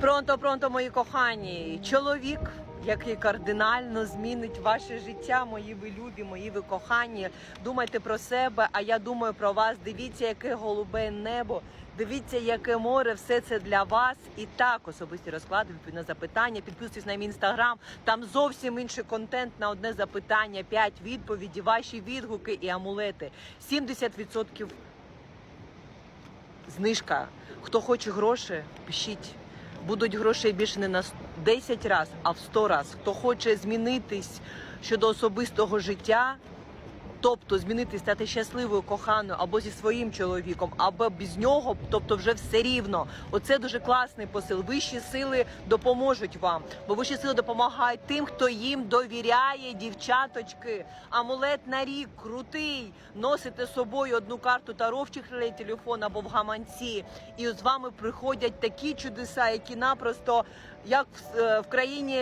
Пронто, пронто, мої кохані. Чоловік, який кардинально змінить ваше життя, мої ви любі, мої ви кохані. Думайте про себе, а я думаю про вас. Дивіться, яке голубе небо. Дивіться, яке море, все це для вас. І так, особисті розклади, на запитання. Підписуйтесь на мій інстаграм. Там зовсім інший контент на одне запитання, 5 відповіді, ваші відгуки і амулети. 70% знижка. Хто хоче гроші, пишіть. Будуть грошей більше не на 10 разів, а в 100 разів. Хто хоче змінитись щодо особистого життя, тобто змінити, стати щасливою, коханою або зі своїм чоловіком, або без нього, тобто вже все рівно. Оце дуже класний посил. Вищі сили допоможуть вам, бо вищі сили допомагають тим, хто їм довіряє, дівчаточки. Амулет на рік крутий. Носите з собою одну карту таро в чехлі телефон або в гаманці, і з вами приходять такі чудеса, які напросто як в, е, в країні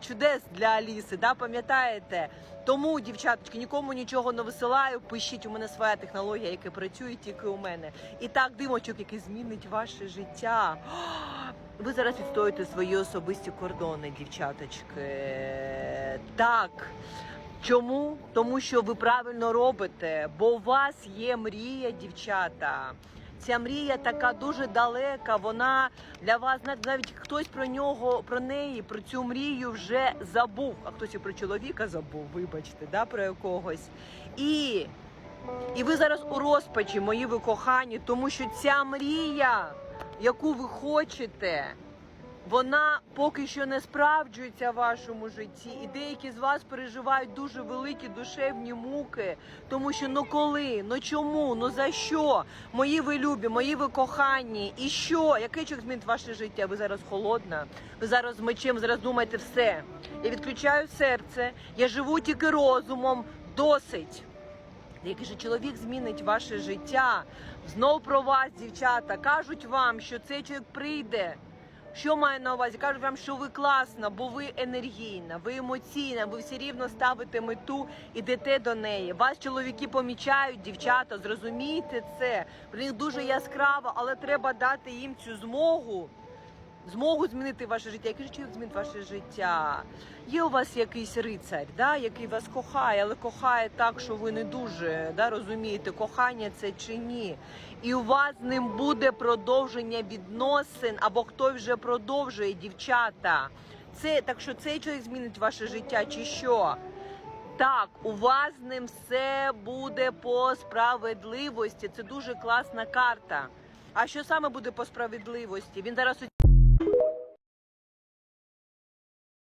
чудес для Аліси, да, пам'ятаєте? Тому, дівчаточки, нікому нічого не висилаю. Пишіть, у мене своя технологія, яка працює тільки у мене. І так, димочок, який змінить ваше життя. Ви зараз відстоюєте свої особисті кордони, дівчаточки. Так. Чому? Тому що ви правильно робите, бо у вас є мрія, дівчата. Ця мрія така дуже далека. Вона для вас навіть- хтось про нього, про неї, про цю мрію вже забув. А хтось і про чоловіка забув, вибачте, да, про якогось. І, і ви зараз у розпачі, мої ви кохані, тому що ця мрія, яку ви хочете, вона поки що не справджується в вашому житті, і деякі з вас переживають дуже великі душевні муки, тому що ну коли, ну чому, ну за що? Мої ви любі, мої ви кохані, і що? Який чок змінить ваше життя? Ви зараз холодна, ви зараз мечем, зараз думаєте все. Я відключаю серце, я живу тільки розумом, досить. Який же чоловік змінить ваше життя? Знов про вас, дівчата, кажуть вам, що цей чоловік прийде. Що маю на увазі? Кажуть вам, що ви класна, бо ви енергійна, ви емоційна, ви все рівно ставите мету, ідете до неї. Вас чоловіки помічають, дівчата, зрозумійте це. В них дуже яскраво, але треба дати їм цю змогу. Змогу змінити ваше життя. Який чоловік змінить ваше життя? Є у вас якийсь рицарь, да, який вас кохає, але кохає так, що ви не дуже да, розумієте, кохання це чи ні. І у вас з ним буде продовження відносин, або хтось вже продовжує дівчата. Це так що цей чоловік змінить ваше життя, чи що? Так, у вас з ним все буде по справедливості. Це дуже класна карта. А що саме буде по справедливості? Він зараз you